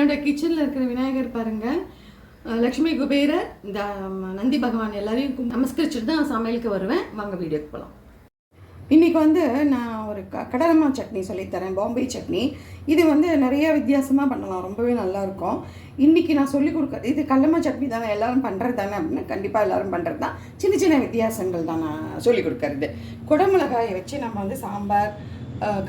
என்னோட கிச்சனில் இருக்கிற விநாயகர் பாருங்கள் லக்ஷ்மி குபேரர் இந்த நந்தி பகவான் எல்லாரையும் நமஸ்கரிச்சுட்டு தான் சமையலுக்கு வருவேன். வாங்க வீடியோக்கு போகலாம் இன்றைக்கி வந்து நான் ஒரு க கடலமா சட்னி சொல்லித்தரேன் பாம்பே சட்னி. இது வந்து நிறைய வித்தியாசமாக பண்ணலாம் ரொம்பவே நல்லாயிருக்கும் இன்றைக்கி நான் சொல்லிக் கொடுக்க இது கடலமா சட்னி தானே எல்லோரும் பண்ணுறது தானே அப்படின்னு கண்டிப்பாக எல்லோரும் பண்ணுறது தான். சின்ன சின்ன வித்தியாசங்கள் தான் நான் சொல்லிக் கொடுக்கறது. குடமிளகாயை வச்சு நம்ம வந்து சாம்பார்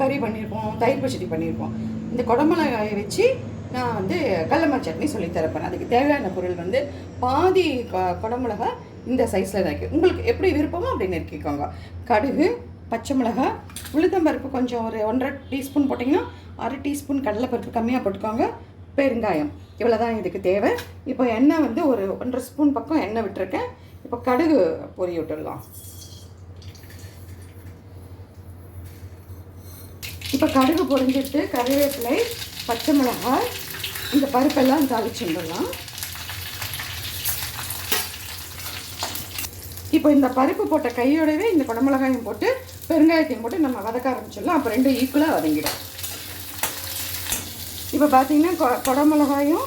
கறி பண்ணியிருப்போம் தயிர் பச்சடி பண்ணியிருப்போம் இந்த குடமிளகாயை வச்சு நான் வந்து கடலமா சட்னி சொல்லித் தரப்பேன் அதுக்கு தேவையான பொருள் வந்து பாதி குடமிளகா இந்த சைஸில் தான் இருக்குது உங்களுக்கு எப்படி விருப்பமோ அப்படின்னு நெருக்கிக்கோங்க கடுகு பச்சை மிளகா உளுத்தம்பருப்பு கொஞ்சம் ஒரு ஒன்றரை டீஸ்பூன் போட்டிங்கன்னா அரை டீஸ்பூன் கடலைப்பருப்பு கம்மியாக போட்டுக்கோங்க. பெருங்காயம். இவ்வளோ தான் இதுக்கு தேவை. இப்போ எண்ணெய் வந்து ஒரு ஒன்றரை ஸ்பூன் பக்கம் எண்ணெய் விட்டுருக்கேன். இப்போ கடுகு பொரிய விட்டுடலாம். இப்போ கடுகு பொரிஞ்சிட்டு கருவேப்பிலை பச்சை மிளகாய் இந்த பருப்பெல்லாம் தாளிச்சுடலாம் இப்போ இந்த பருப்பு போட்ட கையோடவே இந்த குடமிளகாயும் போட்டு பெருங்காயத்தையும் போட்டு நம்ம வதக்க ஆரம்பிச்சிடலாம். அப்போ ரெண்டும் ஈக்குவலாக வதங்கிடும். இப்போ பார்த்தீங்கன்னா கொ குடமிளகாயும்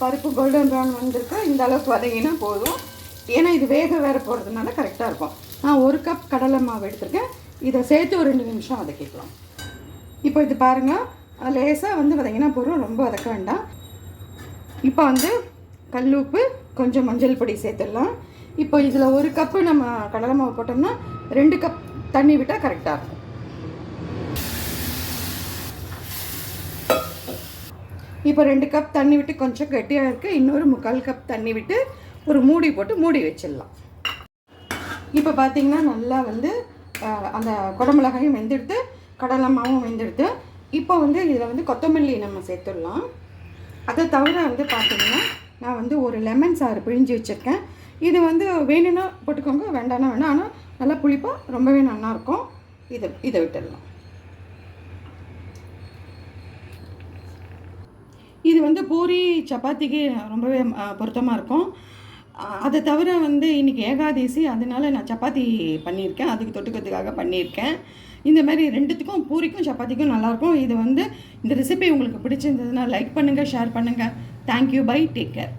பருப்பு கோல்டன் ப்ரௌன் வந்திருக்கு. இந்த அளவுக்கு வதங்கினா போதும். ஏன்னா இது வேக வேற போகிறதுனால கரெக்டாக இருக்கும். நான் ஒரு கப் கடலை மாவு எடுத்திருக்கேன். இதை சேர்த்து ஒரு ரெண்டு நிமிஷம் வதக்கிக்கலாம். இப்போ இது பாருங்கள் லேசாக வந்து வதங்கினா பொருள் ரொம்ப வதக்க வேண்டாம். இப்போ வந்து கல்லுப்பு கொஞ்சம் மஞ்சள் பொடி சேர்த்துடலாம். இப்போ இதில் ஒரு கப்பு நம்ம கடலை மாவு போட்டோம்னா ரெண்டு கப் தண்ணி விட்டால் கரெக்டாக இருக்கும். இப்போ ரெண்டு கப் தண்ணி விட்டு கொஞ்சம் கெட்டியாக இருக்குது இன்னொரு முக்கால் கப் தண்ணி விட்டு ஒரு மூடி போட்டு மூடி வச்சிடலாம். இப்போ பார்த்திங்கன்னா நல்லா வந்து அந்த குடமிளகாயும் வெந்தெடுத்து கடலை மாவும் வெந்தெடுத்து இப்போ வந்து இதில் வந்து கொத்தமல்லி நம்ம சேர்த்துடலாம். அதை தவிர வந்து பார்த்தீங்கன்னா நான் வந்து ஒரு லெமன் சாறு பிழிஞ்சு வச்சுருக்கேன். இது வந்து வேணும்னா போட்டுக்கோங்க வேண்டாம்னா வேணாம் ஆனால் நல்லா புளிப்பாக ரொம்பவே நல்லாயிருக்கும். இதை இதை விட்டுடலாம். இது வந்து பூரி சப்பாத்திக்கு ரொம்பவே பொருத்தமாக இருக்கும். அதை தவிர வந்து இன்றைக்கி ஏகாதசி அதனால நான் சப்பாத்தி பண்ணியிருக்கேன். அதுக்கு தொட்டுக்கிறதுக்காக பண்ணியிருக்கேன். இந்த மாதிரி ரெண்டுத்துக்கும் பூரிக்கும் சப்பாத்திக்கும் நல்லாயிருக்கும். இது வந்து இந்த ரெசிபி உங்களுக்கு பிடிச்சிருந்ததுன்னா லைக் பண்ணுங்கள் ஷேர் பண்ணுங்கள் தேங்க்யூ பை டேக் கேர்